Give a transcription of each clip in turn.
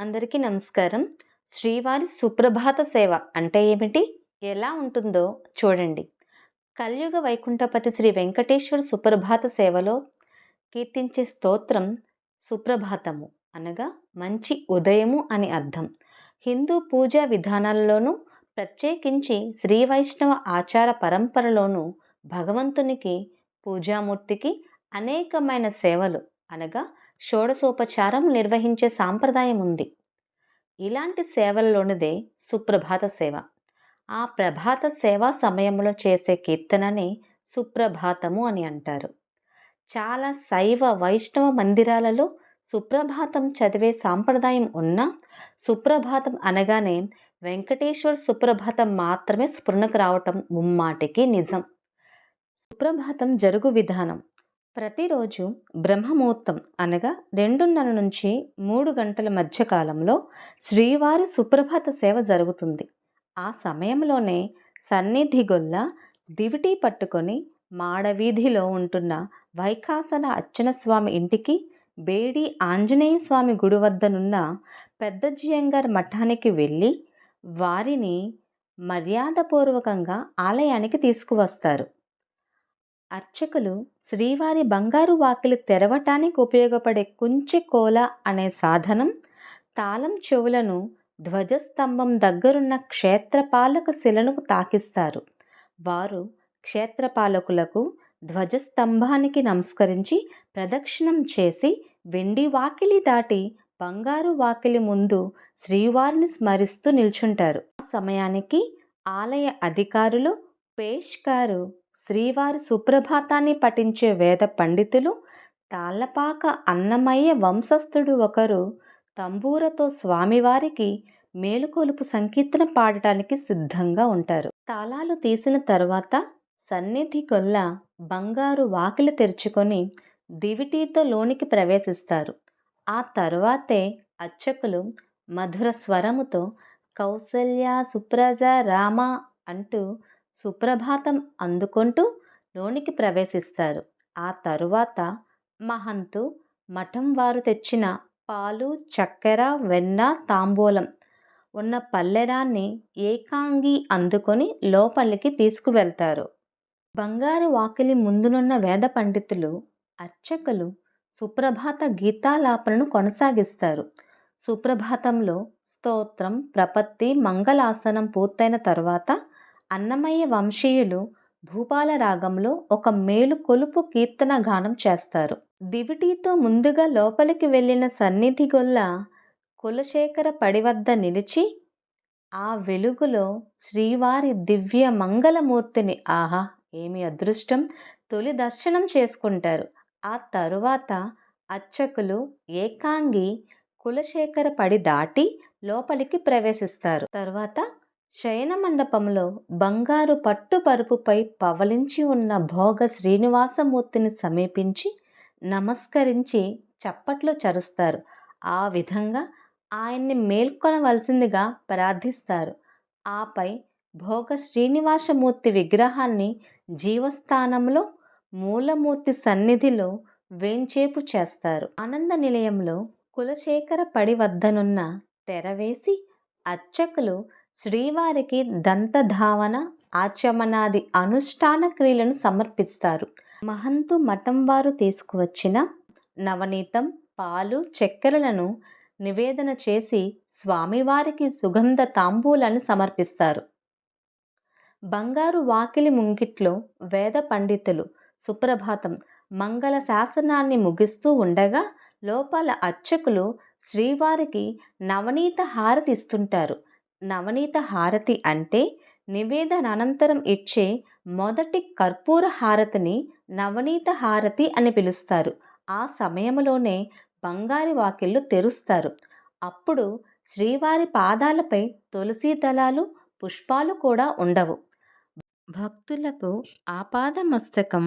అందరికీ నమస్కారం. శ్రీవారి సుప్రభాత సేవ అంటే ఏమిటి? ఎలా ఉంటుందో చూడండి. కలియుగ వైకుంఠపతి శ్రీ వెంకటేశ్వర సుప్రభాత సేవలో కీర్తించే స్తోత్రం సుప్రభాతము అనగా మంచి ఉదయము అని అర్థం. హిందూ పూజా విధానాలలోనూ ప్రత్యేకించి శ్రీ వైష్ణవ ఆచార పరంపరలోనూ భగవంతునికి పూజామూర్తికి అనేకమైన సేవలు అనగా షోడశోపచారం నిర్వహించే సాంప్రదాయం ఉంది ఇలాంటి సేవలలోనిదే సుప్రభాత సేవ. ఆ ప్రభాత సేవా సమయంలో చేసే కీర్తనని సుప్రభాతము అని అంటారు. చాలా శైవ వైష్ణవ మందిరాలలో సుప్రభాతం చదివే సాంప్రదాయం ఉన్నా సుప్రభాతం అనగానే వెంకటేశ్వర సుప్రభాతం మాత్రమే స్ఫురణకు రావటం ముమ్మాటికి నిజం. సుప్రభాతం జరుగు విధానం. ప్రతిరోజు బ్రహ్మముహూర్తం అనగా రెండున్నర నుంచి మూడు గంటల మధ్య కాలంలో శ్రీవారి సుప్రభాత సేవ జరుగుతుంది. ఆ సమయంలోనే సన్నిధి గొల్ల దివిటీ పట్టుకొని మాడవీధిలో ఉంటున్న వైకాసన అర్చన స్వామి ఇంటికి బేడి ఆంజనేయ స్వామి గుడి వద్దనున్న పెద్ద జియంగార్ మఠానికి వెళ్ళి వారిని మర్యాదపూర్వకంగా ఆలయానికి తీసుకువస్తారు. అర్చకులు శ్రీవారి బంగారు వాకిలి తెరవటానికి ఉపయోగపడే కుంచెకోల అనే సాధనం తాళం చెవులను ధ్వజస్తంభం దగ్గరున్న క్షేత్రపాలక శిలను తాకిస్తారు. వారు క్షేత్రపాలకులకు ధ్వజస్తంభానికి నమస్కరించి ప్రదక్షిణం చేసి వెండి వాకిలి దాటి బంగారు వాకిలి ముందు శ్రీవారిని స్మరిస్తూ నిల్చుంటారు. ఆ సమయానికి ఆలయ అధికారులు పేష్కారు శ్రీవారి సుప్రభాతాన్ని పఠించే వేద పండితులు తాళ్ళపాక అన్నమయ్య వంశస్థుడు ఒకరు తంబూరతో స్వామివారికి మేలుకొలుపు సంకీర్తన పాడటానికి సిద్ధంగా ఉంటారు. తాళాలు తీసిన తర్వాత సన్నిధి కొల్ల బంగారు వాకిలి తెరుచుకొని దివిటీతో లోనికి ప్రవేశిస్తారు. ఆ తర్వాతే అర్చకులు మధుర స్వరముతో కౌసల్య సుప్రజ రామ అంటూ సుప్రభాతం అందుకుంటూ లోనికి ప్రవేశిస్తారు. ఆ తరువాత మహంతు మఠం వారు తెచ్చిన పాలు చక్కెర వెన్న తాంబూలం ఉన్న పల్లెరాన్ని ఏకాంగి అందుకొని లోపలికి తీసుకువెళ్తారు. బంగారు వాకిలి ముందునున్న వేద పండితులు అర్చకులు సుప్రభాత గీతాలాపనను కొనసాగిస్తారు. సుప్రభాతంలో స్తోత్రం ప్రపత్తి మంగళాసనం పూర్తయిన తర్వాత అన్నమయ్య వంశీయులు భూపాల రాగంలో ఒక మేలు కొలుపు కీర్తన గానం చేస్తారు. దివిటీతో ముందుగా లోపలికి వెళ్ళిన సన్నిధి గొల్ల కులశేఖర పడి వద్ద నిలిచి ఆ వెలుగులో శ్రీవారి దివ్య మంగళమూర్తిని ఆహా ఏమి అదృష్టం! తొలి దర్శనం చేసుకుంటారు. ఆ తరువాత అర్చకులు ఏకాంగి కులశేఖర పడి దాటి లోపలికి ప్రవేశిస్తారు. తర్వాత శయన మండపంలో బంగారు పట్టు పరుపుపై పవలించి ఉన్న భోగ శ్రీనివాసమూర్తిని సమీపించి నమస్కరించి చప్పట్లు చరుస్తారు. ఆ విధంగా ఆయన్ని మేల్కొనవలసిందిగా ప్రార్థిస్తారు. ఆపై భోగ శ్రీనివాసమూర్తి విగ్రహాన్ని జీవస్థానంలో మూలమూర్తి సన్నిధిలో వేంచేపు చేస్తారు. ఆనంద నిలయంలో కులశేఖర పడి వద్దనున్న తెరవేసి అర్చకులు శ్రీవారికి దంతధావన ఆచమనాది అనుష్ఠాన క్రియలను సమర్పిస్తారు. మహంతు మఠం వారు తీసుకువచ్చిన నవనీతం పాలు చక్కెరలను నివేదన చేసి స్వామివారికి సుగంధ తాంబూలను సమర్పిస్తారు. బంగారు వాకిలి ముంగిట్లో వేద పండితులు సుప్రభాతం మంగళ శాసనాన్ని ముగిస్తూ ఉండగా లోపల అర్చకులు శ్రీవారికి నవనీత హారతి ఇస్తుంటారు. నవనీత హారతి అంటే నివేదన అనంతరం ఇచ్చే మొదటి కర్పూర హారతిని నవనీత హారతి అని పిలుస్తారు. ఆ సమయంలోనే బంగారు వాకిళ్ళు తెరుస్తారు. అప్పుడు శ్రీవారి పాదాలపై తులసి దళాలు పుష్పాలు కూడా ఉండవు. భక్తులకు ఆపాదమస్తకం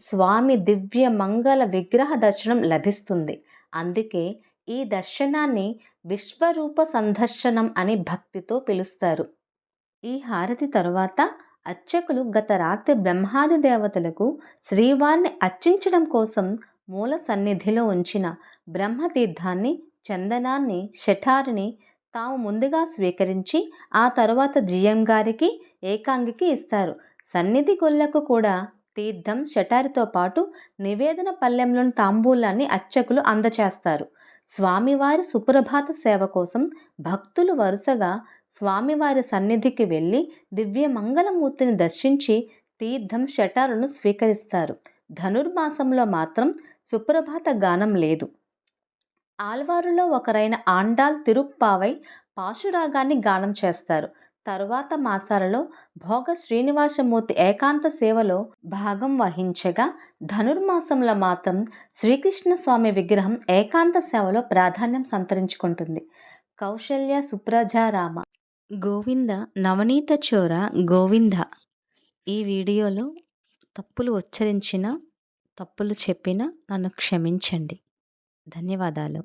స్వామి దివ్య మంగళ విగ్రహ దర్శనం లభిస్తుంది. అందుకే ఈ దర్శనాన్ని విశ్వరూప సందర్శనం అని భక్తితో పిలుస్తారు. ఈ హారతి తరువాత అర్చకులు గత రాత్రి బ్రహ్మాది దేవతలకు శ్రీవారిని అర్చించడం కోసం మూల సన్నిధిలో ఉంచిన బ్రహ్మతీర్థాన్ని చందనాన్ని శఠారిని తాము ముందుగా స్వీకరించి ఆ తరువాత జియం గారికి ఏకాంగికి ఇస్తారు. సన్నిధి గొల్లకు కూడా తీర్థం షటారితో పాటు నివేదన పల్లెంలోని తాంబూలాన్ని అర్చకులు అందచేస్తారు. స్వామివారి సుప్రభాత సేవ కోసం భక్తులు వరుసగా స్వామివారి సన్నిధికి వెళ్ళి దివ్య మంగళమూర్తిని దర్శించి తీర్థం శటాలను స్వీకరిస్తారు. ధనుర్మాసంలో మాత్రం సుప్రభాత గానం లేదు. ఆల్వారులో ఒకరైన ఆండాల్ తిరుప్పావై పాశురాగాన్ని గానం చేస్తారు. తరువాత మాసాలలో భోగ శ్రీనివాసమూర్తి ఏకాంత సేవలో భాగం వహించగా ధనుర్మాసంలో మాత్రం శ్రీకృష్ణ స్వామి విగ్రహం ఏకాంత సేవలో ప్రాధాన్యం సంతరించుకుంటుంది. కౌశల్య సుప్రజారామ గోవింద నవనీత చోర గోవింద. ఈ వీడియోలో తప్పులు ఉచ్చరించిన తప్పులు చెప్పిన నన్ను క్షమించండి. ధన్యవాదాలు.